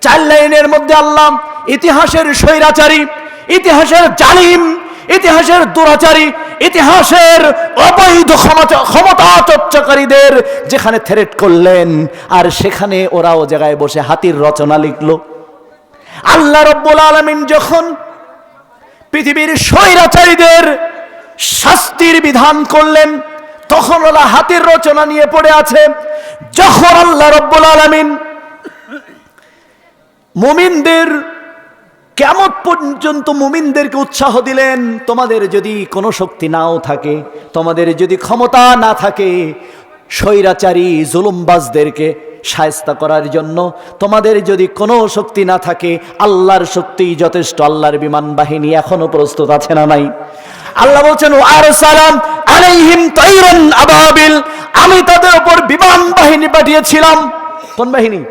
চার লাইনের মধ্যে আল্লাহ ইতিহাসের স্বৈরাচারী, ইতিহাসের জালিম, ইতিহাসের দুরাচারী, ইতিহাসের অবৈধ ক্ষমতা চর্চাকারীদের যেখানে থ্রেট করলেন, আর সেখানে ওরা ও জায়গায় বসে হাতির রচনা লিখল। আল্লাহ রব্বুল আলমিন যখন পৃথিবীর স্বৈরাচারীদের শাস্তির বিধান করলেন, তখন ওরা হাতির রচনা নিয়ে পড়ে আছে। যখন আল্লাহ রব্বুল আলমিন মুমিনদের কেমন পর্যন্ত মুমিনদেরকে উৎসাহ দিলেন? তোমাদের যদি কোনো শক্তি নাও থাকে, তোমাদের যদি ক্ষমতা না থাকে, স্বৈরাচারী জুলুমবাজদেরকে সায়স্তা করার জন্য তোমাদের যদি কোনো শক্তি না থাকে, আল্লাহর শক্তি যথেষ্ট, আল্লাহর বিমান বাহিনী এখনও প্রস্তুত আছে না নাই। আল্লাহ বলছেন আর সালাম আলাইহিম তৈরন আবাবিল। আমি তাদের উপর বিমান বাহিনী পাঠিয়েছিলাম। কোন বাহিনী?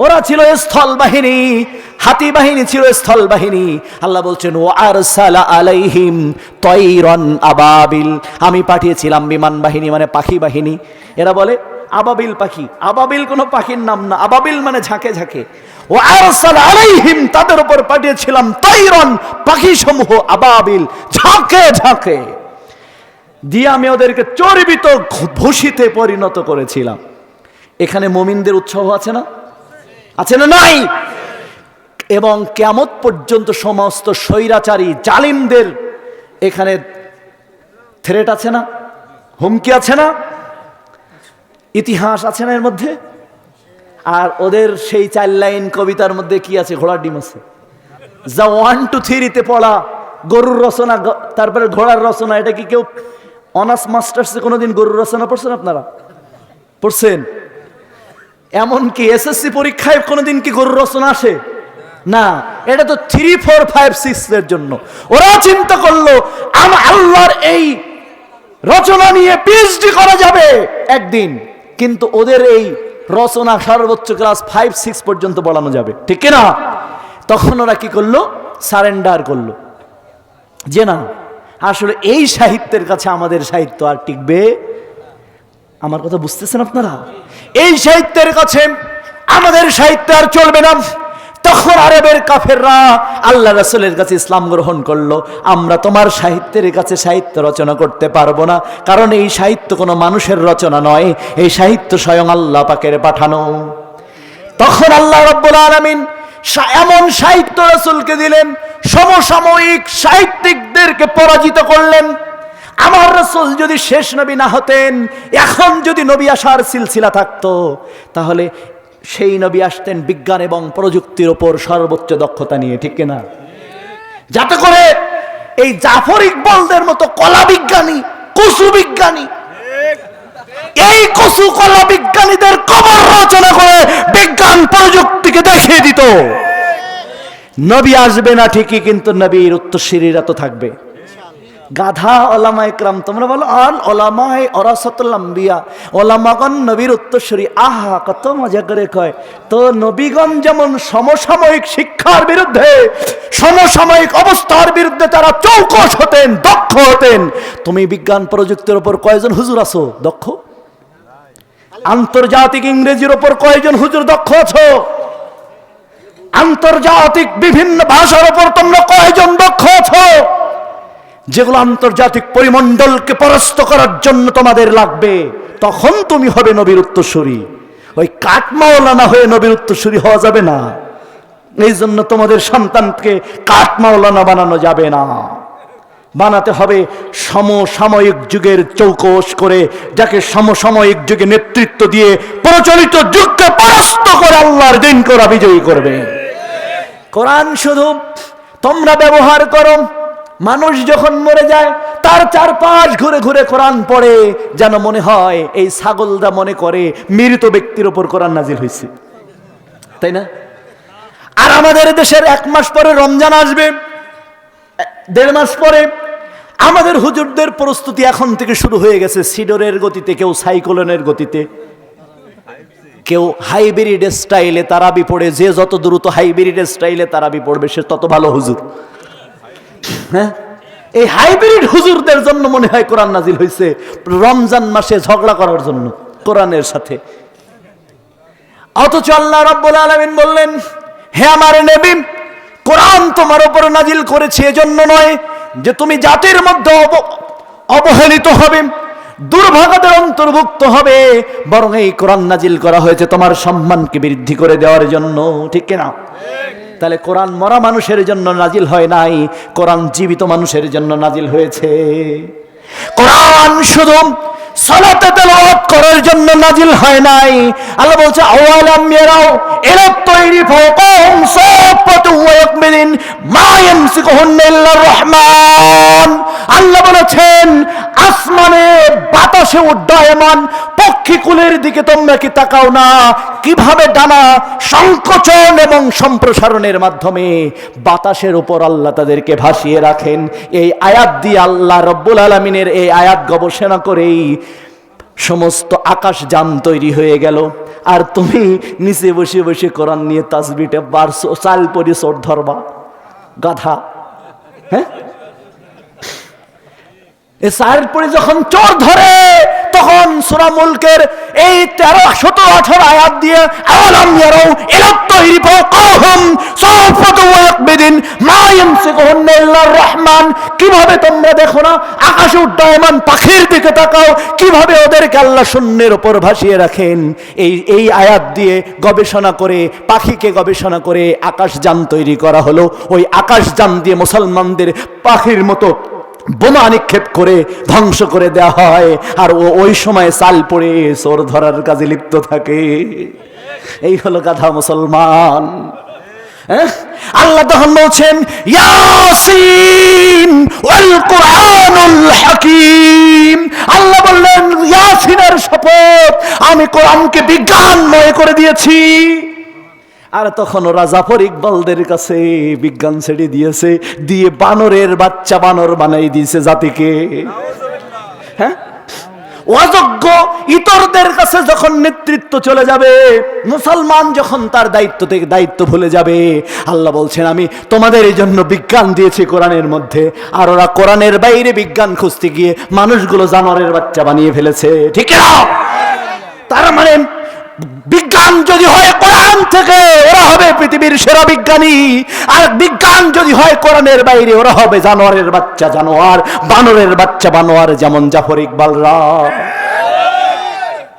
ওরা ছিল স্থল বাহিনী, হাতি বাহিনী ছিল স্থল বাহিনী। আল্লাহ বলছেন, ও আর আলাইহিম তৈরন আবাবিল। আমি পাঠিয়েছিলাম বিমান বাহিনী মানে পাখি বাহিনী। এরা বলে, আবাবিল পাখি। আবাবিল কোনো পাখির নাম না, আবাবিল মানে ঝাঁকে ঝাঁকে। ও আরসাল আলাইহিম, তাদের উপর পাঠিয়েছিলাম তৈরন পাখি সমূহ আবাবিল। ঝাঁকে ঝাঁকে। দিয়ে আমি ওদেরকে চর্বিত ভূষিতে পরিণত করেছিলাম। এখানে মমিনদের উৎসাহ আছে না? আছে না নাই? এবং কেমত পর্যন্ত সমস্ত স্বৈরাচারী জালিমদের এখানে থ্রেট আছে না? হুমকি আছে না? ইতিহাস আছে না এর মধ্যে? আর ওদের সেই চার লাইন কবিতার মধ্যে কি আছে? ঘোড়ার ডিম আছে। যা ওয়ান টু থ্রিতে পড়া গরুর রচনা তারপরে ঘোড়ার রচনা, এটা কি কেউ অনার্স মাস্টার্সে কোনোদিন গরুর রচনা পড়ছেন আপনারা? পড়ছেন? এমনকি এসএসসি পরীক্ষায় কোনোদিন কি গরুর রচনা আসে? না, এটা তো থ্রি ফোর ফাইভ সিক্স এর জন্য। ওরা চিন্তা করল, আম আল্লাহর এই রচনা নিয়ে পিএইচডি করা যাবে একদিন। কিন্তু ওদের এই রচনা সর্বোচ্চ ক্লাস ফাইভ সিক্স পর্যন্ত পড়ানো যাবে। ঠিক না তখন ওরা কি করল? সারেন্ডার করল। যে না, আসলে এই সাহিত্যের কাছে আমাদের সাহিত্য আর টিকবে আমার কথা বুঝতেছেন আপনারা? এই সাহিত্যের কাছে আমাদের সাহিত্য আর চলবে না। তখন আরবের কাফেররা আল্লাহ রাসূলের কাছে ইসলাম গ্রহণ করল। আমরা তোমার সাহিত্যের কাছে সাহিত্য রচনা করতে পারব না। কারণ এই সাহিত্য কোনো মানুষের রচনা নয়। এই সাহিত্য স্বয়ং আল্লাহ পাকের পাঠানো। তখন আল্লাহ রব্বুল আলামিন এমন সাহিত্য রসুলকে দিলেন, সমসাময়িক সাহিত্যিকদেরকে পরাজিত করলেন। আমার রসুল যদি শেষ নবী না হতেন, এখন যদি নবী আসার সিলসিলা থাকতো, তাহলে সেই নবী আসতেন বিজ্ঞান এবং প্রযুক্তির ওপর সর্বোচ্চ দক্ষতা নিয়ে, ঠিক কিনা? যাতে করে এই জাফর ইকবালদের মতো কলা বিজ্ঞানী কুসু বিজ্ঞানী, এই কসু কলা বিজ্ঞানীদের কবর রচনা করে বিজ্ঞান প্রযুক্তিকে দেখিয়ে দিত। নবী আসবে না ঠিকই, কিন্তু নবীর উত্তরসূরিরা তো থাকবে। গাধা ওলামা ইকরাম, তোমরা বলো, আল ওলামায় অরাসতুল আম্বিয়া, ওলামাগণ নবীর উত্তরসূরি। আহা, কত মজা করে কয়। তো নবীগণ যেমন সমসাময়িক শিক্ষার বিরুদ্ধে, সমসাময়িক অবস্থার বিরুদ্ধে তারা চৌকস হতেন, দক্ষ হতেন। তুমি বিজ্ঞান প্রযুক্তির উপর কয়জন হুজুর আছো? দক্ষ? আন্তর্জাতিক ইংরেজির ওপর কয়জন হুজুর দক্ষ আছো? আন্তর্জাতিক বিভিন্ন ভাষার ওপর তোমরা কয়জন দক্ষ আছো? যেগুলো আন্তর্জাতিক পরিমণ্ডলকে পরাস্ত করার জন্য তোমাদের লাগবে, তখন তুমি হবে নবীর উত্তরসূরি। ওই কাঠমাওলানা হয়ে নবীর উত্তরসূরি হওয়া যাবে না। এই জন্য তোমাদের সন্তানকে কাঠমাওলানা বানানো যাবে না। বানাতে হবে সমসাময়িক যুগের চৌকস করে, যাকে সমসাময়িক যুগে নেতৃত্ব দিয়ে প্রচলিত যুগকে পরাস্ত করে আল্লাহর দিন করা বিজয়ী করবে। কোরআন শুধু তোমরা ব্যবহার করো মানুষ যখন মরে যায়, তার চারপাশ ঘুরে ঘুরে কোরআন পড়ে, যেন মনে হয় এই ছাগলরা মনে করে মৃত ব্যক্তির উপর কোরআন নাজিল হয়েছে। তাই না? আর আমাদের দেশের এক মাস পরে রমজান আসবে, দেড় মাস পরে, আমাদের হুজুরদের প্রস্তুতি এখন থেকে শুরু হয়ে গেছে, সিডরের গতিতে, কেউ সাইক্লোনের গতিতে। কেউ হাইব্রিড স্টাইলে তারাবি পড়ে, যে যত দ্রুত হাইব্রিড স্টাইলে তারাবি পড়বে, সে তত ভালো হুজুর। হ্যাঁ? এই হাইব্রিড হুজুরদের জন্য মনে হয় কোরআন নাজিল হয়েছে রমজান মাসে ঝগড়া করার জন্য, কোরআনের সাথে। অথচ আল্লাহ বললেন, হে আমার কোরআন তোমার উপর নাজিল করেছে এজন্য নয় যে তুমি জাতির মধ্যে অবহেলিত হবে, দুর্ভাগাদের অন্তর্ভুক্ত হবে, বরং এই কোরআন নাজিল করা হয়েছে তোমার সম্মানকে বৃদ্ধি করে দেওয়ার জন্য। ঠিক কিনা? তাহলে কোরআন মরা মানুষের জন্য নাজিল হয় নাই, কোরআন জীবিত মানুষের জন্য নাজিল হয়েছে। কোরআন শুধু সালাতে তেলাওয়াত করার জন্য নাজিল হয় নাই। আল্লাহ বলছে, আওয়ালাম ইয়ারাও এরা তৈরি ফাওকাহুম সাফাতু ওয়া ইয়াকমিলিন মা ইয়ামসিকুহুন্না ইল্লার রহমান। আল্লাহ বলেছেন আসমানে বাতাসে উড্ডয়মান, পক্ষীকুলের দিকে তোমরা কি তাকাও না? কীভাবে ডানা সংকোচন এবং সম্প্রসারণের মাধ্যমে বাতাসের উপর আল্লাহ তাদেরকে ভাসিয়ে রাখেন? এই আয়াত দিয়ে আল্লাহ রব্বুল আলমিনের এই আয়াত গবেষণা করেই সমস্ত আকাশ যান তৈরি হয়ে গেল। আর তুমি নিচে বসে বসে কোরআন নিয়ে তাসবিটে বারশো চাল পরি সোট ধরবা। গাধা। হ্যাঁ? পরে যখন চোর ধরে, তখন সুরা মুলকের এই তেরো, সতেরো, আঠারো আয়াত দিয়ে আলাম ইয়ারাও মা রহমান। কীভাবে তোমরা দেখো না, আকাশে উড্ডয়মান পাখির দিকে তাকাও, কীভাবে ওদেরকে আল্লাহ শূন্যের উপর ভাসিয়ে রাখেন। এই এই আয়াত দিয়ে গবেষণা করে, পাখিকে গবেষণা করে আকাশযান তৈরি করা হলো। ওই আকাশযান দিয়ে মুসলমানদের পাখির মতো বোমা নিক্ষেপ করে ধ্বংস করে দেয়া হয়। আর ও ওই সময় চাল পড়ে চোর ধরার কাজে লিপ্ত থাকে। এই হলো গাধা মুসলমান। হ্যাঁ? আল্লাহ তখন বলছেন, ইয়াসিন ওয়াল কোরআনুল হাকিম। আল্লাহ বললেন, ইয়াসিনের শপথ আমি কোরআনকে বিজ্ঞানময় করে দিয়েছি। আর তখন ওরা জাফর ইকবালদের কাছে বিজ্ঞান ছেড়ে দিয়েছে, দিয়ে বানরের বাচ্চা বানর বানাই দিয়েছে জাতিকে। হ্যাঁ? অযোগ্য ইতরদের কাছে যখন নেতৃত্ব চলে যাবে, মুসলমান যখন তার দায়িত্ব থেকে দায়িত্ব ভুলে যাবে, আল্লাহ বলছেন, আমি তোমাদের এই জন্য বিজ্ঞান দিয়েছি কোরআনের মধ্যে। আর ওরা কোরআনের বাইরে বিজ্ঞান খুঁজতে গিয়ে মানুষগুলো জানোয়ারের বাচ্চা বানিয়ে ফেলেছে। ঠিক তার মানে বিজ্ঞান যদি হয় কোরআন থেকে, ওরা হবে পৃথিবীর সেরা বিজ্ঞানী। আর বিজ্ঞান যদি হয় কোরআনের বাইরে, ওরা হবে জানোয়ারের বাচ্চা জানোয়ার, বানরের বাচ্চা বানোয়ার, যেমন জাফর ইকবালরা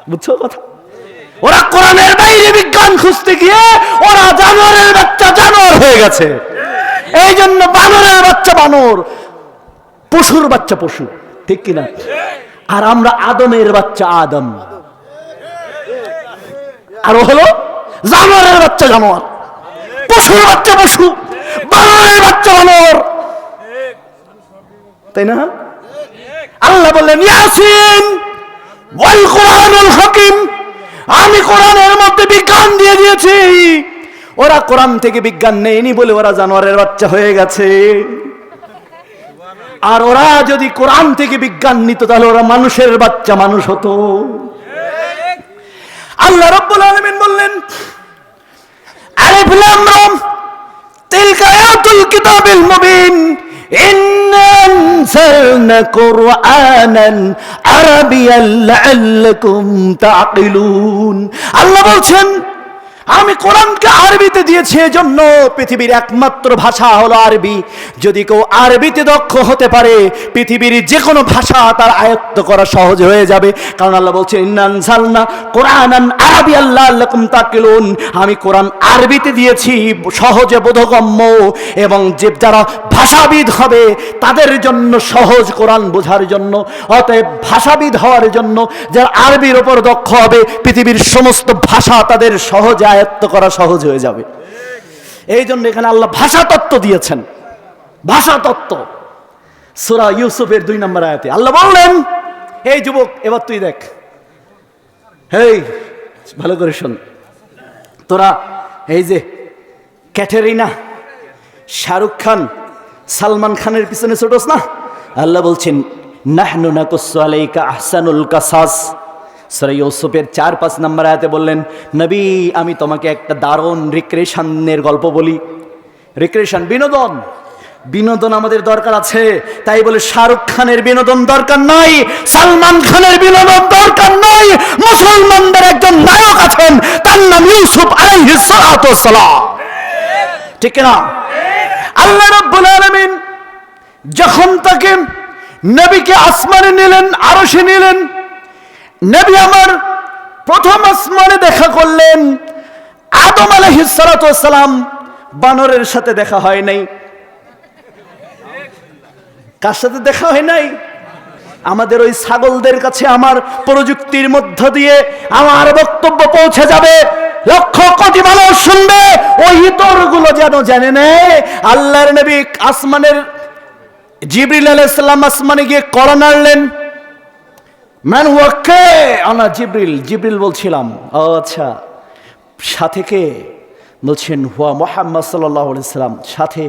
বুঝছ কথা? ওরা কোরআনের বাইরে বিজ্ঞান খুঁজতে গিয়ে, ওরা জানোয়ারের বাচ্চা জানোয়ার হয়ে গেছে। এই জন্য বানরের বাচ্চা বানর, পশুর বাচ্চা পশু, ঠিক কিনা? আর আমরা আদমের বাচ্চা আদম। আর ও হলো জানোয়ারের বাচ্চা জানোয়ার। পশুর বাচ্চা পশু, বানরের বাচ্চা বানর। তাই না? আল্লাহ বললেন, ইয়াসিন, ওয়াল কোরআনুল হাকিম। আমি কোরআনের মধ্যে বিজ্ঞান দিয়ে দিয়েছি। ওরা কোরআন থেকে বিজ্ঞান নেয়নি বলে ওরা জানোয়ারের বাচ্চা হয়ে গেছে। আর ওরা যদি কোরআন থেকে বিজ্ঞান নিত, তাহলে ওরা মানুষের বাচ্চা মানুষ হতো। আল্লাহ রব্বুল আলমিন বললেন আরে ফিলাম রা তিলকায়াতুল কিতাবিল মুবিন আনজালনা কুরআনান আরাবিয়ান লাআল্লাকুম তাকিলুন আল্লাহ বলছেন আমি কোরআনকে আরবিতে দিয়েছি, এজন্য পৃথিবীর একমাত্র ভাষা হলো আরবি। যদি কেউ আরবিতে দক্ষ হতে পারে, পৃথিবীর যে কোনো ভাষা তার আয়ত্ত করা সহজ হয়ে যাবে। কারণ আল্লাহ বলছে ইন্নান সালনা কোরআনান আরবি আল্লাহ আল্লাকুম তাকিলুন। আমি কোরআন আরবিতে দিয়েছি, সহজে বোধগম্য, এবং যে যারা ভাষাবিদ হবে, তাদের জন্য সহজ কোরআন বোঝার জন্য। অতএব ভাষাবিদ হওয়ার জন্য যারা আরবির ওপর দক্ষ হবে, পৃথিবীর সমস্ত ভাষা তাদের সহজে আয়ত্ত করা সহজ হয়ে যাবে। এই জন্য এখানে আল্লাহ ভাষা তত্ত্ব দিয়েছেন। ভাষা তত্ত্ব। সুরা ইউসুফের দুই নম্বর আয়াতে। আল্লাহ বললেন এই যুবক, এবার তুই দেখ। হেই, ভালো করে শোন। তোরা এই যে ক্যাটেরিনা, শাহরুখ খান, সালমান খানের পিছনে ছোটস না? আল্লাহ বলছেন, নাহনু নাকুসু আলাইকা আহসানুল কাসাস। সূরা ইউসুফের চার পাঁচ নম্বর আয়াতে বললেন, নবী, আমি তোমাকে একটা দারুণ রিক্রেশনের গল্প বলি। রিক্রেশন বিনোদন। বিনোদন আমাদের দরকার আছে। তাই বলে শাহরুখ খানের বিনোদন দরকার নাই, সালমান খানের বিনোদন দরকার নাই, মুসলমানদের একজন নায়ক আছেন, তার নাম ইউসুফ আলাইহিস সালাতু ওয়াস সালাম ঠিক না আল্লাহ রাব্বুল আলামিন যখন তাকে নবীকে আসমানে নিলেন, আরশে নিলেন নবী আমার প্রথম আসমানে দেখা করলেন। আদম আলাইহিস সালাতু সালাম বানরের সাথে দেখা হয় নাই। কার সাথে দেখা হয় নাই? আমাদের ওই ছাগলদের কাছে আমার প্রযুক্তির মধ্য দিয়ে আমার বক্তব্য পৌঁছে যাবে। লক্ষ কোটি মানুষ শুনবে, ওই ইতরগুলো যেন জানে নেয়। আল্লাহর নবী আসমানের জিবরিল আলাইসাল্লাম আসমানে গিয়ে করা নাড়লেন ম্যান ওয়াকে আনা জিব্রিল জিব্রিল বলছিলাম ও আচ্ছা সাথে কে? বলছেন, হুয়া মোহাম্মদ সাল্লাম, সাথে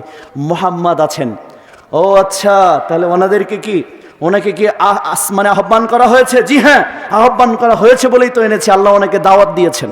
মোহাম্মদ আছেন। ও আচ্ছা তাহলে ওনাদেরকে কি, ওনাকে কি মানে আসমানে আহ্বান করা হয়েছে? জি হ্যাঁ আহ্বান করা হয়েছে বলেই তো এনেছে, আল্লাহ ওনাকে দাওয়াত দিয়েছেন।